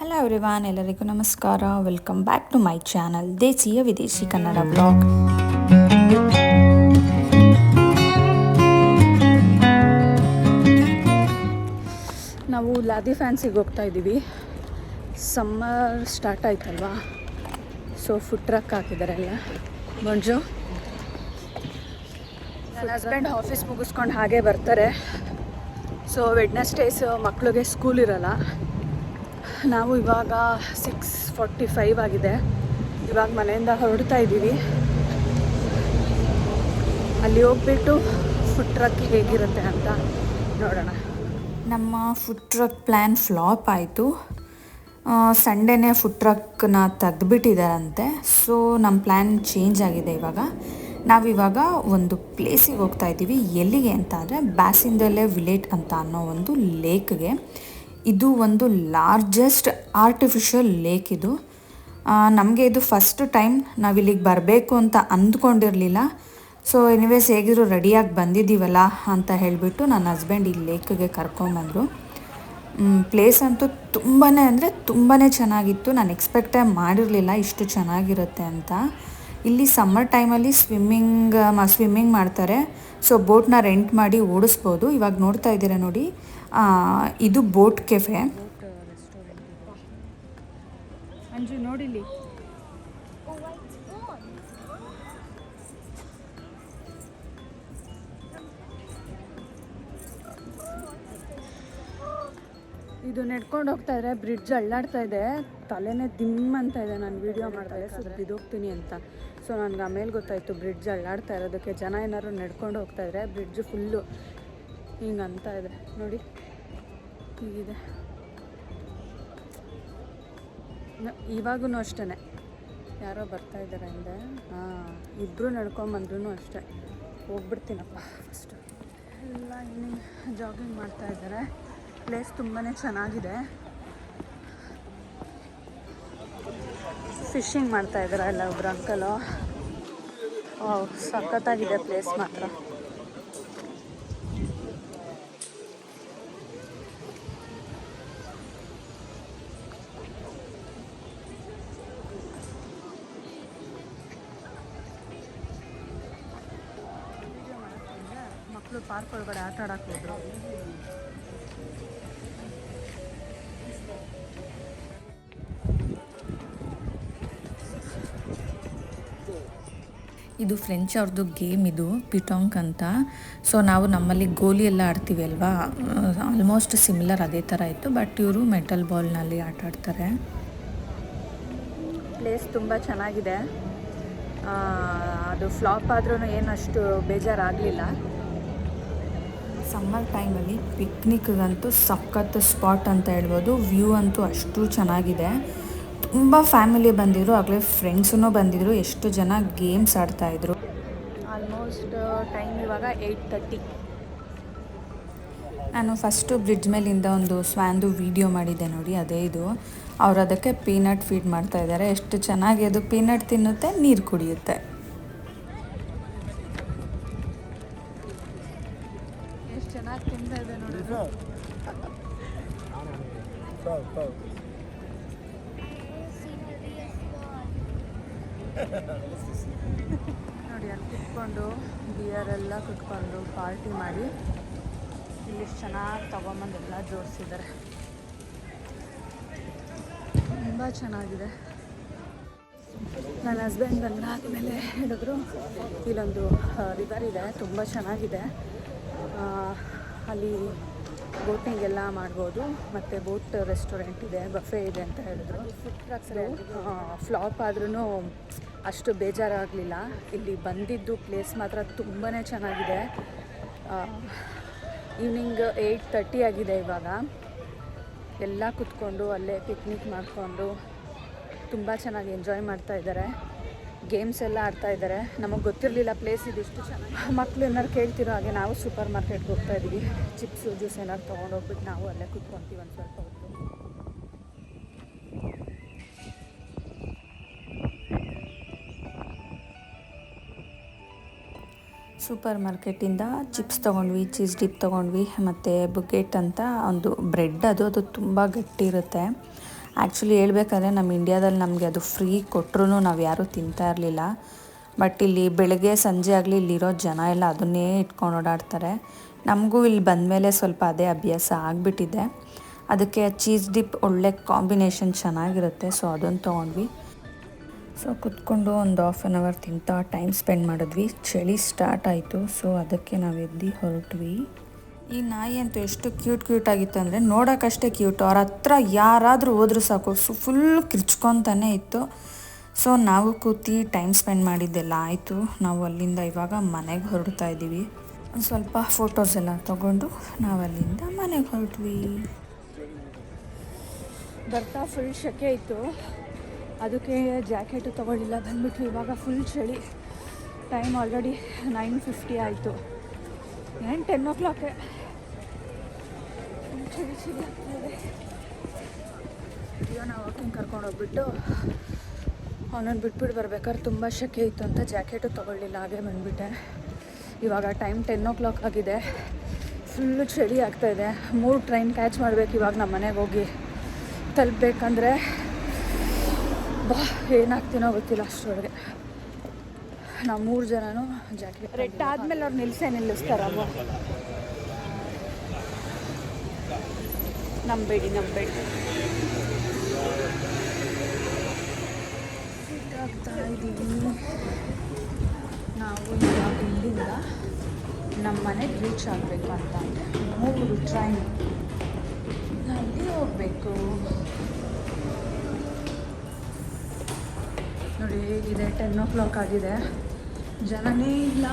Hello everyone ಎಲ್ಲರಿಗೂ ನಮಸ್ಕಾರ. Welcome back to my channel ದೇಸಿಯ ವಿದೇಶಿ ಕನ್ನಡ ಬ್ಲಾಗ್ ನಾವು ಲಾದಿ ಫ್ಯಾನ್ಸಿಗೆ ಹೋಗ್ತಾ ಇದ್ದೀವಿ. ಸಮ್ಮರ್ ಸ್ಟಾರ್ಟ್ ಆಯ್ತಲ್ವಾ? ಸೊ ಫುಡ್ ಟ್ರಕ್ ಎಲ್ಲ ಮಂಜು, ನನ್ನ ಹಸ್ಬೆಂಡ್ ಆಫೀಸ್ ಮುಗಿಸ್ಕೊಂಡು ಹಾಗೆ ಬರ್ತಾರೆ. ಸೊ ವೆಡ್ನೆಸ್ಡೇಸ್ ಮಕ್ಕಳಿಗೆ ಸ್ಕೂಲ್ ಇರಲ್ಲ. ನಾವು ಇವಾಗ ಸಿಕ್ಸ್ ಫಾರ್ಟಿ ಫೈವ್ ಆಗಿದೆ. ಇವಾಗ ಮನೆಯಿಂದ ಹೊರಡ್ತಾ ಇದ್ದೀವಿ. ಅಲ್ಲಿ ಹೋಗ್ಬಿಟ್ಟು ಫುಡ್ ಟ್ರಕ್ ಹೇಗಿರುತ್ತೆ ಅಂತ ನೋಡೋಣ. ನಮ್ಮ ಫುಡ್ ಟ್ರಕ್ ಪ್ಲ್ಯಾನ್ ಫ್ಲಾಪ್ ಆಯಿತು. ಸಂಡೇನೇ ಫುಡ್ ಟ್ರಕ್ನ ತೆಗೆದುಬಿಟ್ಟಿದ್ದಾರಂತೆ ಸೊ ನಮ್ಮ ಪ್ಲ್ಯಾನ್ ಚೇಂಜ್ ಆಗಿದೆ ಇವಾಗ. ನಾವಿವಾಗ ಒಂದು ಪ್ಲೇಸಿಗೆ ಹೋಗ್ತಾ ಇದ್ದೀವಿ. ಎಲ್ಲಿಗೆ ಅಂತ ಅಂದರೆ ಬ್ಯಾಸಿಂದಲ್ಲೇ ವಿಲೇಟ್ ಅಂತ ಅನ್ನೋ ಒಂದು ಲೇಕ್ಗೆ ಇದು ಒಂದು ಲಾರ್ಜೆಸ್ಟ್ ಆರ್ಟಿಫಿಷಿಯಲ್ ಲೇಕ್ ಇದು. ನಮಗೆ ಇದು ಫಸ್ಟ್ ಟೈಮ್ ನಾವಿಲ್ಲಿಗೆ ಬರಬೇಕು ಅಂತ ಅಂದ್ಕೊಂಡಿರಲಿಲ್ಲ. ಸೊ ಎನಿವೇಸ್ ಹೇಗಿದ್ರು ರೆಡಿಯಾಗಿ ಬಂದಿದ್ದೀವಲ್ಲ ಅಂತ ಹೇಳಿಬಿಟ್ಟು ನನ್ನ ಹಸ್ಬೆಂಡ್ ಈ ಲೇಕ್ಗೆ ಕರ್ಕೊಂಬಂದರು ಪ್ಲೇಸ್ ಅಂತೂ ತುಂಬಾ ಅಂದರೆ ತುಂಬಾ ಚೆನ್ನಾಗಿತ್ತು. ನಾನು ಎಕ್ಸ್ಪೆಕ್ಟೇ ಮಾಡಿರಲಿಲ್ಲ ಇಷ್ಟು ಚೆನ್ನಾಗಿರುತ್ತೆ ಅಂತ. ಇಲ್ಲಿ ಸಮ್ಮರ್ ಟೈಮಲ್ಲಿ ಸ್ವಿಮ್ಮಿಂಗ್ ಸ್ವಿಮ್ಮಿಂಗ್ ಮಾಡ್ತಾರೆ. ಸೊ ಬೋಟ್ನ ರೆಂಟ್ ಮಾಡಿ ಓಡಿಸ್ಬೋದು. ಇವಾಗ ನೋಡ್ತಾ ಇದ್ದೀರಾ ನೋಡಿ. ಇದು ಬೋಟ್ ಕೆಫೆ. ಅಂಜು ನೋಡಿಲಿ ಇದು ನೆಡ್ಕೊಂಡು ಹೋಗ್ತಾ ಇದ್ರೆ ಬ್ರಿಡ್ಜ್ ಅಳ್ಳಾಡ್ತಾ ಇದೆ. ತಲೆನೇ ದಿಮ್ ಅಂತ ಇದೆ ನಾನು ವಿಡಿಯೋ ಮಾಡ್ತಾ ಇದ್ದೆ ಇದು ಬಿದ್ದೋಗ್ತೀನಿ ಅಂತ. ಸೊ ನನಗೆ ಆಮೇಲೆ ಗೊತ್ತಾಯಿತು ಬ್ರಿಡ್ಜ್ ಅಳ್ಳಾಡ್ತಾ ಇರೋದಕ್ಕೆ. ಜನ ಏನಾದ್ರು ನಡ್ಕೊಂಡು ಹೋಗ್ತಾ ಇದ್ರೆ ಬ್ರಿಡ್ಜ್ ಫುಲ್ಲು ಹಿಂಗೆ ಅಂತ ಇದೆ. ನೋಡಿ, ಹೀಗಿದೆ. ಇವಾಗೂ ಅಷ್ಟೇ ಯಾರೋ ಬರ್ತಾ ಇದ್ದಾರೆ ಹಿಂದೆ ಹಾಂ ಇಬ್ಬರು ನಡ್ಕೊಂಬಂದ್ರೂ ಅಷ್ಟೇ. ಹೋಗ್ಬಿಡ್ತೀನಪ್ಪ ಫಸ್ಟು ಎಲ್ಲ ಇಲ್ಲಿ ಜಾಗಿಂಗ್ ಮಾಡ್ತಾ ಇದ್ದಾರೆ. ಪ್ಲೇಸ್ ತುಂಬಾ ಚೆನ್ನಾಗಿದೆ. ಫಿಶಿಂಗ್ ಮಾಡ್ತಾ ಇದ್ದಾರೆ ಎಲ್ಲ ಒಬ್ರು ಅಂಕಲು ಸಖತ್ತಾಗಿದೆ ಪ್ಲೇಸ್ ಮಾತ್ರ. ಮಕ್ಕಳು ಪಾರ್ಕ್ ಒಳಗಡೆ ಆಟ ಆಡಕ್ಕೆ ಹೋದ್ರು. ಇದು ಫ್ರೆಂಚ್ ಅವ್ರದ್ದು ಗೇಮ್ ಇದು ಪಿಟಾಂಕ್ ಅಂತ. ಸೊ ನಾವು ನಮ್ಮಲ್ಲಿ ಗೋಲಿ ಎಲ್ಲ ಆಡ್ತೀವಿ ಅಲ್ವಾ? ಆಲ್ಮೋಸ್ಟ್ ಸಿಮಿಲರ್ ಅದೇ ಥರ ಇತ್ತು ಬಟ್ ಇವರು ಮೆಟಲ್ ಬಾಲ್ನಲ್ಲಿ ಆಟ ಆಡ್ತಾರೆ. ಪ್ಲೇಸ್ ತುಂಬ ಚೆನ್ನಾಗಿದೆ. ಅದು ಫ್ಲಾಪ್ ಆದ್ರೂ ಏನು ಅಷ್ಟು ಬೇಜಾರಾಗಲಿಲ್ಲ. ಸಮ್ಮರ್ ಟೈಮಲ್ಲಿ ಪಿಕ್ನಿಕ್ಗಂತೂ ಸಖತ್ ಸ್ಪಾಟ್ ಅಂತ ಹೇಳ್ಬೋದು. ವ್ಯೂ ಅಂತೂ ಅಷ್ಟು ಚೆನ್ನಾಗಿದೆ. ತುಂಬ ಫ್ಯಾಮಿಲಿ ಬಂದಿದ್ರು ಆಗಲೇ ಫ್ರೆಂಡ್ಸೂ ಬಂದಿದ್ರು ಎಷ್ಟು ಜನ ಗೇಮ್ಸ್ ಆಡ್ತಾಯಿದ್ರು. ಆಲ್ಮೋಸ್ಟ್ ಟೈಮ್ ಇವಾಗ ಏಯ್ಟ್ ತರ್ಟಿ. ನಾನು ಫಸ್ಟು ಬ್ರಿಡ್ಜ್ ಮೇಲಿಂದ ಒಂದು ಸ್ವ್ಯಾಂದು ವಿಡಿಯೋ ಮಾಡಿದ್ದೆ ನೋಡಿ ಅದೇ ಇದು. ಅವರು ಅದಕ್ಕೆ ಪೀನಟ್ ಫೀಡ್ ಮಾಡ್ತಾ ಇದ್ದಾರೆ ಎಷ್ಟು ಚೆನ್ನಾಗಿ ಅದು ಪೀನಟ್ ತಿನ್ನುತ್ತೆ ನೀರು ಕುಡಿಯುತ್ತೆ. ನೋಡಿ, ಅಲ್ಲಿ ಕುತ್ಕೊಂಡು ಬಿಯರ್ ಎಲ್ಲ ಕುತ್ಕೊಂಡು ಪಾರ್ಟಿ ಮಾಡಿ. ಇಲ್ಲಿ ಚೆನ್ನಾಗಿ ತೊಗೊಂಬಂದೆಲ್ಲ ಜೋಡಿಸಿದ್ದಾರೆ ತುಂಬ ಚೆನ್ನಾಗಿದೆ. ನನ್ನ ಹಸ್ಬೆಂಡ್ ಬಂದಾದಮೇಲೆ ಹೇಳಿದ್ರು, ಇಲ್ಲೊಂದು ರಿವರ್ ಇದೆ, ತುಂಬ ಚೆನ್ನಾಗಿದೆ. ಅಲ್ಲಿ ಬೋಟಿಂಗ್ ಎಲ್ಲ ಮಾಡ್ಬೋದು. ಮತ್ತು ಬೋಟ್ ರೆಸ್ಟೋರೆಂಟ್ ಇದೆ, ಬಫೆ ಇದೆ ಅಂತ ಹೇಳಿದ್ರು. ಫ್ಲಾಪ್ ಆದ್ರೂ ಅಷ್ಟು ಬೇಜಾರಾಗಲಿಲ್ಲ. ಇಲ್ಲಿ ಬಂದಿದ್ದು ಪ್ಲೇಸ್ ಮಾತ್ರ ತುಂಬಾ ಚೆನ್ನಾಗಿದೆ. ಈವ್ನಿಂಗ್ ಏಯ್ಟ್ ತರ್ಟಿ ಆಗಿದೆ ಇವಾಗ. ಎಲ್ಲ ಕುತ್ಕೊಂಡು ಅಲ್ಲೇ ಪಿಕ್ನಿಕ್ ಮಾಡಿಕೊಂಡು ತುಂಬ ಚೆನ್ನಾಗಿ ಎಂಜಾಯ್ ಮಾಡ್ತಾ ಇದ್ದಾರೆ. ಗೇಮ್ಸ್ ಎಲ್ಲ ಆಡ್ತಾ ಇದ್ದಾರೆ. ನಮಗೆ ಗೊತ್ತಿರಲಿಲ್ಲ ಪ್ಲೇಸ್ ಇದಿಷ್ಟು ಚೆನ್ನಾಗಿ ಮಕ್ಕಳು ಏನಾದ್ರು ಕೇಳ್ತಿರೋ ಹಾಗೆ ನಾವು ಸೂಪರ್ ಮಾರ್ಕೆಟ್ಗೆ ಹೋಗ್ತಾ ಇದ್ದೀವಿ ಚಿಪ್ಸು ಜ್ಯೂಸ್ ಏನಾರು ತೊಗೊಂಡೋಗ್ಬಿಟ್ಟು ನಾವು ಅಲ್ಲೇ ಕುತ್ಕೊತೀವಿ ಒಂದು ಸ್ವಲ್ಪ ಹೊತ್ತು. ಸೂಪರ್ ಮಾರ್ಕೆಟಿಂದ ಚಿಪ್ಸ್ ತೊಗೊಂಡ್ವಿ ಚೀಸ್ ಡಿಪ್ ತೊಗೊಂಡ್ವಿ, ಮತ್ತು ಬುಕೆಟ್ ಅಂತ ಒಂದು ಬ್ರೆಡ್ ಅದು ಅದು ತುಂಬ ಗಟ್ಟಿ ಇರುತ್ತೆ. ಆ್ಯಕ್ಚುಲಿ ಹೇಳ್ಬೇಕಾದ್ರೆ ನಮ್ಮ ಇಂಡ್ಯಾದಲ್ಲಿ ನಮಗೆ ಅದು ಫ್ರೀ ಕೊಟ್ಟರು ನಾವು ಯಾರೂ ತಿಂತಾ ಇರಲಿಲ್ಲ. ಬಟ್ ಇಲ್ಲಿ ಬೆಳಗ್ಗೆ, ಸಂಜೆ ಆಗಲಿ ಇಲ್ಲಿರೋ ಜನ ಎಲ್ಲ ಅದನ್ನೇ ಇಟ್ಕೊಂಡು ಓಡಾಡ್ತಾರೆ. ನಮಗೂ ಇಲ್ಲಿ ಬಂದಮೇಲೆ ಸ್ವಲ್ಪ ಅದೇ ಅಭ್ಯಾಸ ಆಗಿಬಿಟ್ಟಿದೆ. ಅದಕ್ಕೆ ಚೀಸ್ ಡಿಪ್ ಒಳ್ಳೆ ಕಾಂಬಿನೇಷನ್ ಚೆನ್ನಾಗಿರುತ್ತೆ ಸೊ ಅದನ್ನು ತೊಗೊಂಡ್ವಿ. ಸೊ ಕುತ್ಕೊಂಡು ಒಂದು ಹಾಫ್ ಆನ್ ಅವರ್ ತಿಂತಾ ಟೈಮ್ ಸ್ಪೆಂಡ್ ಮಾಡಿದ್ವಿ. ಚಳಿ ಸ್ಟಾರ್ಟ್ ಆಯಿತು ಸೊ ಅದಕ್ಕೆ ನಾವು ಎದ್ದು ಹೊರಟ್ವಿ. ಈ ನಾಯಿ ಅಂತೂ ಎಷ್ಟು ಕ್ಯೂಟ್ ಕ್ಯೂಟ್ ಆಗಿತ್ತು ಅಂದರೆ ನೋಡೋಕ್ಕಷ್ಟೇ ಕ್ಯೂಟು. ಅವ್ರ ಹತ್ರ ಯಾರಾದರೂ ಹೋದ್ರೂ ಸಾಕು. ಸೊ ಫುಲ್ ಕಿರ್ಚ್ಕೊತಾನೆ ಇತ್ತು. ಸೊ ನಾವು ಕೂತಿ ಟೈಮ್ ಸ್ಪೆಂಡ್ ಮಾಡಿದ್ದೆಲ್ಲ ಆಯಿತು. ನಾವು ಅಲ್ಲಿಂದ ಇವಾಗ ಮನೆಗೆ ಹೊರಡ್ತಾ ಇದ್ದೀವಿ. ಒಂದು ಸ್ವಲ್ಪ ಫೋಟೋಸ್ ಎಲ್ಲ ತೊಗೊಂಡು ನಾವು ಅಲ್ಲಿಂದ ಮನೆಗೆ ಹೊರಟ್ವಿ. ಬರ್ತಾ ಫುಲ್ ಶೆಕೆ ಇತ್ತು. ಅದಕ್ಕೆ ಜಾಕೆಟು ತೊಗೊಳ್ಳಿಲ್ಲ ಬಂದ್ಬಿಟ್ಟು ಇವಾಗ ಫುಲ್ ಚಳಿ. ಟೈಮ್ ಆಲ್ರೆಡಿ ನೈನ್ ಫಿಫ್ಟಿ ಆಯಿತು. ಏನು ಟೆನ್ ಓ ಕ್ಲಾಕೆ ಚಳಿ ಚಳಿ ಅಯ್ಯೋ, ನಾವು ವಾಕಿಂಗ್ ಕರ್ಕೊಂಡು ಹೋಗ್ಬಿಟ್ಟು ಅವನನ್ನು ಬಿಟ್ಬಿಟ್ಟು ಬರ್ಬೇಕಾದ್ರೆ ತುಂಬ ಶೆಕೆ ಇತ್ತು ಅಂತ ಜಾಕೆಟು ತೊಗೊಳ್ಳಿಲ್ಲ, ಹಾಗೆ ಬಂದುಬಿಟ್ಟೆ. ಇವಾಗ ಟೈಮ್ ಟೆನ್ ಓ ಕ್ಲಾಕ್ ಆಗಿದೆ. ಫುಲ್ಲು ಚಳಿ ಆಗ್ತಾಯಿದೆ ಮೂರು ಟ್ರೈನ್ ಕ್ಯಾಚ್ ಮಾಡಬೇಕು ಇವಾಗ ನಮ್ಮ ಮನೆಗೆ ಹೋಗಿ. ತಲುಪಬೇಕಂದ್ರೆ ಬಾ, ಏನಾಗ್ತೀನೋ ಗೊತ್ತಿಲ್ಲ ಅಷ್ಟರೊಳಗೆ. ನಾವು ಮೂರು ಜನನು ಜಾಕೆಟ್ ರೆಡ್ ಆದಮೇಲೆ ಅವ್ರು ನಿಲ್ಸೇ ನಿಲ್ಲಿಸ್ತಾರ ನಂಬೇಡಿ ನಂಬೇಡಿ ಆಗ್ತಾ ಇದ್ದೀವಿ ನಾವು ಇಲ್ಲಿಂದ ನಮ್ಮ ಮನೆಗೆ ರೀಚ್ ಆಗಬೇಕು ಅಂತ ಅಂದರೆ ಮೂರು ಟ್ರೈನ್ ಅಲ್ಲಿ ಹೋಗಬೇಕು? ನೋಡಿ ಹೇಗಿದೆ? ಟೆನ್ ಓ ಕ್ಲಾಕ್ ಆಗಿದೆ. ಜನನೇ ಇಲ್ಲ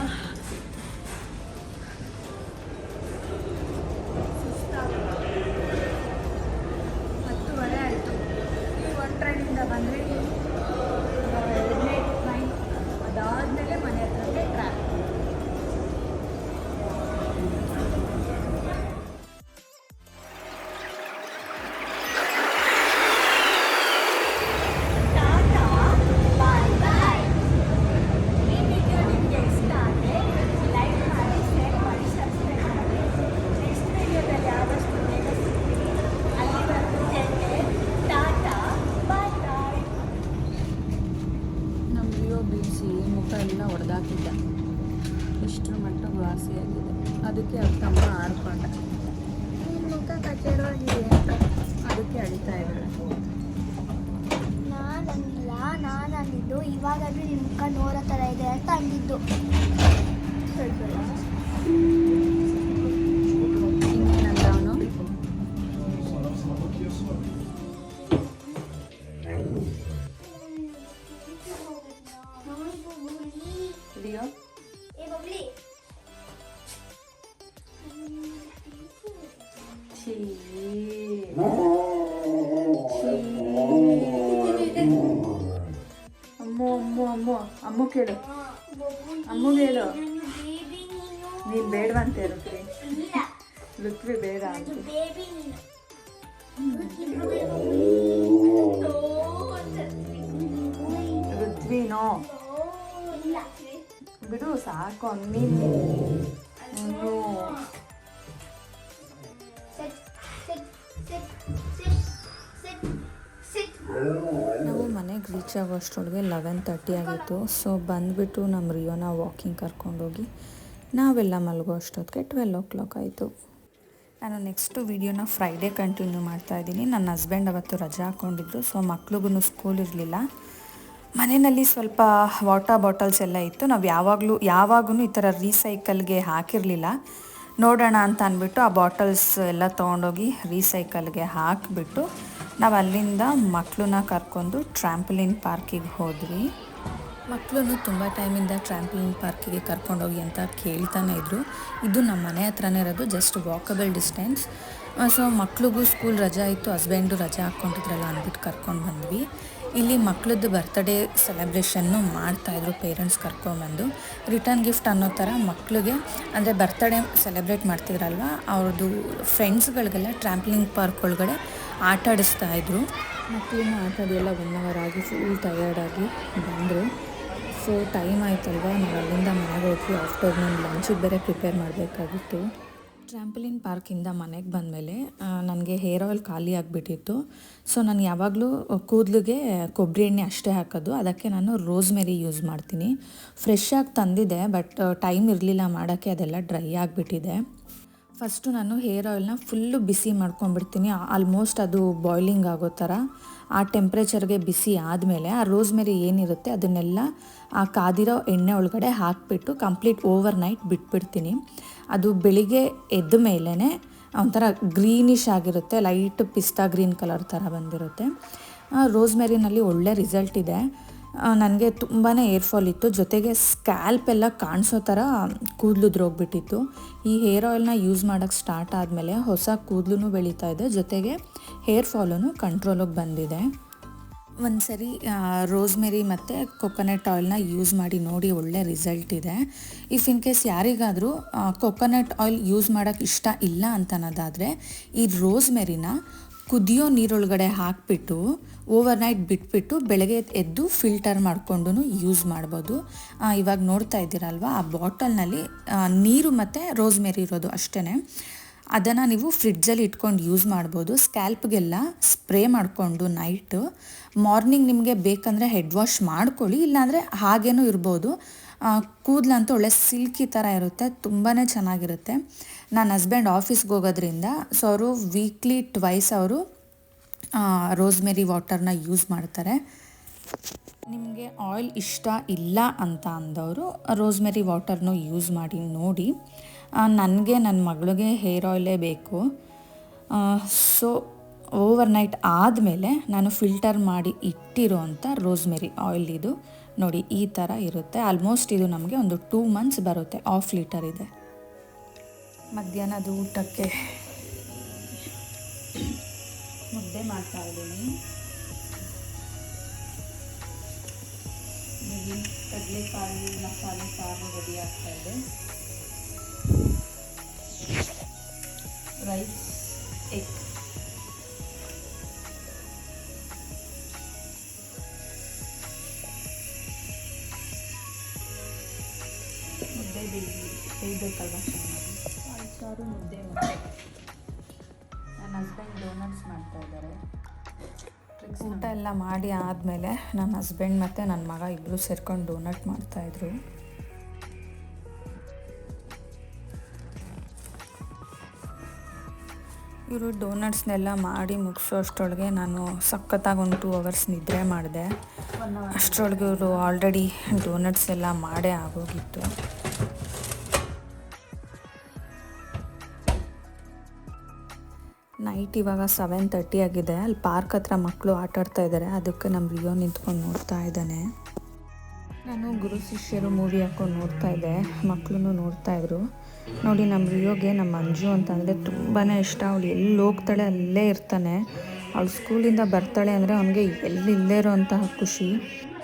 ಎಲ್ಲ ಹೊಡೆದಾಕಿದ್ದ ಇಷ್ಟರ ಮಟ್ಟಿಗೆ ವಾಸಿಯಾಗಿದೆ ಅದಕ್ಕೆ ಅವ್ರ ತಮ್ಮ ಆಡ್ಕೊಂಡ. ಮುಖ ಕಚ್ಚಡವಾಗಿದೆ ಅದಕ್ಕೆ ಅಳಿತಾ ಇದ್ದಾಳೆ ನಾನಂದಿಲ್ಲ ನಾನು ಅಂದಿದ್ದು ಇವಾಗಾದ್ರೂ ನಿಮ್ಮ ಮುಖ ನೋಡೋ ಥರ ಇದೆ ಅಂತ ಅಂದಿದ್ದು. ನೀನು ಅಂತ ಬೇಡವಂತೆ ರುಕ್ವಿ ಬೇಡ ಅಂತ. ಇಲ್ಲ ಬಿಡು, ಸಾಕು ನೀನು ನಾವು ಮನೆಗೆ ರೀಚ್ ಆಗೋಷ್ಟರೊಳಗೆ ಲೆವೆನ್ ತರ್ಟಿ ಆಗಿತ್ತು. ಸೊ ಬಂದುಬಿಟ್ಟು ನಮ್ಮ ರಿಯೋನ ವಾಕಿಂಗ್ ಕರ್ಕೊಂಡೋಗಿ ನಾವೆಲ್ಲ ಮಲಗೋ ಅಷ್ಟೊತ್ತಿಗೆ ಟ್ವೆಲ್ ಓ ಕ್ಲಾಕ್ ಆಯಿತು. ನಾನು ನೆಕ್ಸ್ಟು ವೀಡಿಯೋನ ಫ್ರೈಡೇ ಕಂಟಿನ್ಯೂ ಮಾಡ್ತಾ ಇದ್ದೀನಿ. ನನ್ನ ಹಸ್ಬೆಂಡ್ ಅವತ್ತು ರಜೆ ಹಾಕ್ಕೊಂಡಿದ್ರು ಸೊ ಮಕ್ಳಿಗೂ ಸ್ಕೂಲ್ ಇರಲಿಲ್ಲ. ಮನೆಯಲ್ಲಿ ಸ್ವಲ್ಪ ವಾಟರ್ ಬಾಟಲ್ಸ್ ಎಲ್ಲ ಇತ್ತು. ನಾವು ಯಾವಾಗಲೂ ಯಾವಾಗೂ ಈ ಥರ ರೀಸೈಕಲ್ಗೆ ಹಾಕಿರಲಿಲ್ಲ. ನೋಡೋಣ ಅಂತ ಅಂದ್ಬಿಟ್ಟು ಆ ಬಾಟಲ್ಸ್ ಎಲ್ಲ ತೊಗೊಂಡೋಗಿ ರೀಸೈಕಲ್ಗೆ ಹಾಕಿಬಿಟ್ಟು ನಾವು ಅಲ್ಲಿಂದ ಮಕ್ಕಳನ್ನ ಕರ್ಕೊಂಡು ಟ್ರ್ಯಾಂಪಲಿನ್ ಪಾರ್ಕಿಗೆ ಹೋದ್ವಿ. ಮಕ್ಕಳು ತುಂಬ ಟೈಮಿಂದ ಟ್ರ್ಯಾಂಪಲಿನ್ ಪಾರ್ಕಿಗೆ ಕರ್ಕೊಂಡೋಗಿ ಅಂತ ಕೇಳ್ತಾನೆ ಇದ್ದರು ಇದು ನಮ್ಮ ಮನೆ ಹತ್ರನೇ ಇರೋದು ಜಸ್ಟ್ ವಾಕಬಲ್ ಡಿಸ್ಟೆನ್ಸ್ ಸೊ ಮಕ್ಳಿಗೂ ಸ್ಕೂಲ್ ರಜೆ ಇತ್ತು ಹಸ್ಬೆಂಡು ರಜೆ ಹಾಕ್ಕೊಂಡಿದ್ರಲ್ಲ ಅಂದ್ಬಿಟ್ಟು ಕರ್ಕೊಂಡು ಬಂದ್ವಿ. ಇಲ್ಲಿ ಮಕ್ಳದ್ದು ಬರ್ತ್ಡೇ ಸೆಲೆಬ್ರೇಷನ್ನು ಮಾಡ್ತಾಯಿದ್ರು ಪೇರೆಂಟ್ಸ್ ಕರ್ಕೊಂಬಂದು ರಿಟರ್ನ್ ಗಿಫ್ಟ್ ಅನ್ನೋ ಥರ ಮಕ್ಕಳಿಗೆ ಅಂದರೆ ಬರ್ತ್ಡೇ ಸೆಲೆಬ್ರೇಟ್ ಮಾಡ್ತಿದ್ರಲ್ವ, ಅವ್ರದ್ದು ಫ್ರೆಂಡ್ಸ್ಗಳಿಗೆಲ್ಲ ಟ್ರ್ಯಾಂಪ್ಲಿಂಗ್ ಪಾರ್ಕ್ ಒಳಗಡೆ ಆಟ ಆಡಿಸ್ತಾಯಿದ್ರು ಮಕ್ಕಳನ್ನ ಆಟ ಆಡಿ ಎಲ್ಲ ಒನ್ ಅವರ್ ಆಗಿ ಫುಲ್ ಟಯರ್ಡಾಗಿ ಬಂದರು. ಸೊ ಟೈಮ್ ಆಯ್ತಲ್ವ? ನಾವು ಅಲ್ಲಿಂದ ಮನೆಗೆ ಆಫ್ಟರ್ ನಾನು ಲಂಚಿಗೆ ಬೇರೆ ಪ್ರಿಪೇರ್ ಮಾಡಬೇಕಾಗಿತ್ತು. ಟ್ರ್ಯಾಂಪಲಿನ್ ಪಾರ್ಕಿಂದ ಮನೆಗೆ ಬಂದಮೇಲೆ ನನಗೆ ಹೇರ್ ಆಯಿಲ್ ಖಾಲಿ ಆಗಿಬಿಟ್ಟಿತ್ತು. ಸೊ ನಾನು ಯಾವಾಗಲೂ ಕೂದಲಿಗೆ ಕೊಬ್ಬರಿ ಎಣ್ಣೆ ಅಷ್ಟೇ ಹಾಕೋದು. ಅದಕ್ಕೆ ನಾನು ರೋಸ್ಮೆರಿ ಯೂಸ್ ಮಾಡ್ತೀನಿ. ಫ್ರೆಶ್ ಆಗಿ ತಂದಿದೆ, ಬಟ್ ಟೈಮ್ ಇರಲಿಲ್ಲ, ಮಾಡೋಕ್ಕೆ ಅದೆಲ್ಲ ಡ್ರೈ ಆಗಿಬಿಟ್ಟಿದೆ. ಫಸ್ಟು ನಾನು ಹೇರ್ ಆಯಿಲ್ನ ಫುಲ್ಲು ಬಿಸಿ ಮಾಡ್ಕೊಂಡ್ಬಿಡ್ತೀನಿ ಆಲ್ಮೋಸ್ಟ್ ಅದು ಬಾಯ್ಲಿಂಗ್ ಆಗೋ ಥರ. ಆ ಟೆಂಪ್ರೇಚರ್ಗೆ ಬಿಸಿ ಆದಮೇಲೆ ಆ ರೋಸ್ಮೆರಿ ಏನಿರುತ್ತೆ ಅದನ್ನೆಲ್ಲ ಆ ಕಾದಿರೋ ಎಣ್ಣೆ ಒಳಗಡೆ ಹಾಕಿಬಿಟ್ಟು ಕಂಪ್ಲೀಟ್ ಓವರ್ ನೈಟ್ ಬಿಟ್ಬಿಡ್ತೀನಿ. ಅದು ಬೆಳಿಗ್ಗೆ ಎದ್ದ ಮೇಲೇ ಒಂಥರ ಗ್ರೀನಿಶ್ ಆಗಿರುತ್ತೆ, ಲೈಟ್ ಪಿಸ್ತಾ ಗ್ರೀನ್ ಕಲರ್ ಥರ ಬಂದಿರುತ್ತೆ. ರೋಸ್ಮೆರಿನಲ್ಲಿ ಒಳ್ಳೆ ರಿಸಲ್ಟ್ ಇದೆ. ನನಗೆ ತುಂಬಾ ಏರ್ ಫಾಲ್ ಇತ್ತು. ಜೊತೆಗೆ ಸ್ಕ್ಯಾಲ್ಪ್ ಎಲ್ಲ ಕಾಣಿಸೋ ಥರ ಕೂದಲು ದ್ರೋಗ್ಬಿಟ್ಟಿತ್ತು. ಈ ಹೇರ್ ಆಯಿಲ್ನ ಯೂಸ್ ಮಾಡೋಕ್ಕೆ ಸ್ಟಾರ್ಟ್ ಆದಮೇಲೆ ಹೊಸ ಕೂದಲು ಬೆಳೀತಾ ಇದೆ. ಜೊತೆಗೆ ಹೇರ್ ಫಾಲೂ ಕಂಟ್ರೋಲಿಗೆ ಬಂದಿದೆ. ಒಂದು ಸರಿ ರೋಸ್ಮೆರಿ ಮತ್ತು ಕೊಕೊನೆಟ್ ಆಯಿಲ್ನ ಯೂಸ್ ಮಾಡಿ ನೋಡಿ ಒಳ್ಳೆ ರಿಸಲ್ಟ್ ಇದೆ. ಇಫ್ ಇನ್ ಕೇಸ್ ಯಾರಿಗಾದರೂ ಕೊಕೊನಟ್ ಆಯಿಲ್ ಯೂಸ್ ಮಾಡೋಕ್ಕೆ ಇಷ್ಟ ಇಲ್ಲ ಅಂತ ಅನ್ನೋದಾದರೆ, ಈ ರೋಸ್ಮೆರಿನ ಕುದಿಯೋ ನೀರೊಳಗಡೆ ಹಾಕಿಬಿಟ್ಟು ಓವರ್ ನೈಟ್ ಬಿಟ್ಬಿಟ್ಟು ಬೆಳಗ್ಗೆ ಎದ್ದು ಫಿಲ್ಟರ್ ಮಾಡಿಕೊಂಡು ಯೂಸ್ ಮಾಡ್ಬೋದು. ಇವಾಗ ನೋಡ್ತಾ ಇದ್ದೀರಲ್ವ, ಆ ಬಾಟಲ್ನಲ್ಲಿ ನೀರು ಮತ್ತು ರೋಸ್ಮೆರಿ ಇರೋದು ಅಷ್ಟೇ ಅದನ್ನು ನೀವು ಫ್ರಿಡ್ಜಲ್ಲಿ ಇಟ್ಕೊಂಡು ಯೂಸ್ ಮಾಡ್ಬೋದು. ಸ್ಕ್ಯಾಲ್ಪ್ಗೆಲ್ಲ ಸ್ಪ್ರೇ ಮಾಡಿಕೊಂಡು ನೈಟು ಮಾರ್ನಿಂಗ್ ನಿಮಗೆ ಬೇಕಂದರೆ ಹೆಡ್ ವಾಶ್ ಮಾಡ್ಕೊಳ್ಳಿ, ಇಲ್ಲಾಂದರೆ ಹಾಗೇನೂ ಇರ್ಬೋದು. ಕೂದಲಂತೂ ಒಳ್ಳೆ ಸಿಲ್ಕಿ ಥರ ಇರುತ್ತೆ ತುಂಬಾ ಚೆನ್ನಾಗಿರುತ್ತೆ. ನನ್ನ ಹಸ್ಬೆಂಡ್ ಆಫೀಸ್ಗೆ ಹೋಗೋದ್ರಿಂದ ಸೊ ಅವರು ವೀಕ್ಲಿ ಟ್ವೈಸ್ ಅವರು ರೋಸ್ಮೆರಿ ವಾಟರ್ನ ಯೂಸ್ ಮಾಡ್ತಾರೆ. ನಿಮಗೆ ಆಯಿಲ್ ಇಷ್ಟ ಇಲ್ಲ ಅಂತ ಅಂದವರು ರೋಸ್ಮೆರಿ ವಾಟರ್ನು ಯೂಸ್ ಮಾಡಿ ನೋಡಿ. ನನಗೆ ನನ್ನ ಮಗಳಿಗೆ ಹೇರ್ ಆಯಿಲೇ ಬೇಕು. ಸೊ ಓವರ್ ನೈಟ್ ಆದಮೇಲೆ ನಾನು ಫಿಲ್ಟರ್ ಮಾಡಿ ಇಟ್ಟಿರೋ ಅಂಥ ರೋಸ್ಮೆರಿ ಆಯಿಲ್ ಇದು. ನೋಡಿ, ಈ ಥರ ಇರುತ್ತೆ. ಆಲ್ಮೋಸ್ಟ್ ಇದು ನಮಗೆ ಒಂದು ಟೂ ಮಂತ್ಸ್ ಬರುತ್ತೆ. ಆಫ್ ಲೀಟರ್ ಇದೆ. ಮಧ್ಯಾಹ್ನದ ಊಟಕ್ಕೆ ಮುದ್ದೆ ಮಾಡ್ತಾ ಇದ್ದೀನಿ. ಕಡಲೆಕಾಯಿ, ಮಸಾಲೆ ಸಾರು ರೆಡಿ ಆಗ್ತಾ ಇದೆ. ರೈಸ್ ಎಗ್ ಬೇಯಬೇಕಲ್ವ ಚೆನ್ನಾಗಿ ಸಾರು ಮುದ್ದೆ ನನ್ನ ಹಸ್ಬೆಂಡ್ ಡೋನಟ್ಸ್ ಮಾಡ್ತಾ ಇದ್ದಾರೆ. ಊಟ ಎಲ್ಲ ಮಾಡಿ ಆದಮೇಲೆ ನನ್ನ ಹಸ್ಬೆಂಡ್ ಮತ್ತು ನನ್ನ ಮಗ ಇಬ್ಬರು ಸೇರ್ಕೊಂಡು ಡೋನಟ್ ಮಾಡ್ತಾಯಿದ್ರು ಇವರು ಡೋನಟ್ಸ್ನೆಲ್ಲ ಮಾಡಿ ಮುಗಿಸೋ ಅಷ್ಟರೊಳಗೆ ನಾನು ಸಖತ್ತಾಗಿ ಒಂದು ಟೂ ಅವರ್ಸ್ ನಿದ್ರೆ ಮಾಡಿದೆ. ಅಷ್ಟರೊಳಗೆ ಇವರು ಆಲ್ರೆಡಿ ಡೋನಟ್ಸ್ ಎಲ್ಲ ಮಾಡೇ ಆಗೋಗಿತ್ತು. ನೈಟ್ ಇವಾಗ ಸೆವೆನ್ ತರ್ಟಿ ಆಗಿದೆ. ಅಲ್ಲಿ ಪಾರ್ಕ್ ಹತ್ರ ಮಕ್ಕಳು ಆಟ ಆಡ್ತಾ ಇದ್ದಾರೆ ಅದಕ್ಕೆ ನಮ್ಮ ರಿಯೋ ನಿಂತ್ಕೊಂಡು ನೋಡ್ತಾ ಇದ್ದಾನೆ. ನಾನು ಗುರು ಶಿಷ್ಯರು ಮೂವಿ ಹಾಕೊಂಡು ನೋಡ್ತಾ ಇದ್ದೆ. ಮಕ್ಕಳು ನೋಡ್ತಾ ಇದ್ರು. ನೋಡಿ ನಮ್ಮ ರಿಯೋಗೆ ನಮ್ಮ ಅಂಜು ಅಂತಂದರೆ ತುಂಬಾ ಇಷ್ಟ. ಅವಳು ಎಲ್ಲಿ ಹೋಗ್ತಾಳೆ ಅಲ್ಲೇ ಇರ್ತಾನೆ. ಅವಳು ಸ್ಕೂಲಿಂದ ಬರ್ತಾಳೆ ಅಂದರೆ ಅವನಿಗೆ ಎಲ್ಲಿ ಇಲ್ಲೇ ಇರೋಂತಹ ಖುಷಿ.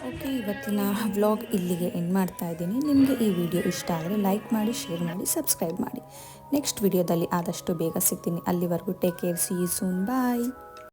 ಓಕೆ, ಇವತ್ತಿನ ವ್ಲಾಗ್ ಇಲ್ಲಿಗೆ ಎಂಡ್ ಮಾಡ್ತಾ ಇದ್ದೀನಿ. ನಿಮಗೆ ಈ ವಿಡಿಯೋ ಇಷ್ಟ ಆದರೆ ಲೈಕ್ ಮಾಡಿ ಶೇರ್ ಮಾಡಿ ಸಬ್ಸ್ಕ್ರೈಬ್ ಮಾಡಿ. ನೆಕ್ಸ್ಟ್ ವಿಡಿಯೋದಲ್ಲಿ ಆದಷ್ಟು ಬೇಗ ಸಿಗ್ತೀನಿ. ಅಲ್ಲಿವರೆಗೂ take care see soon bye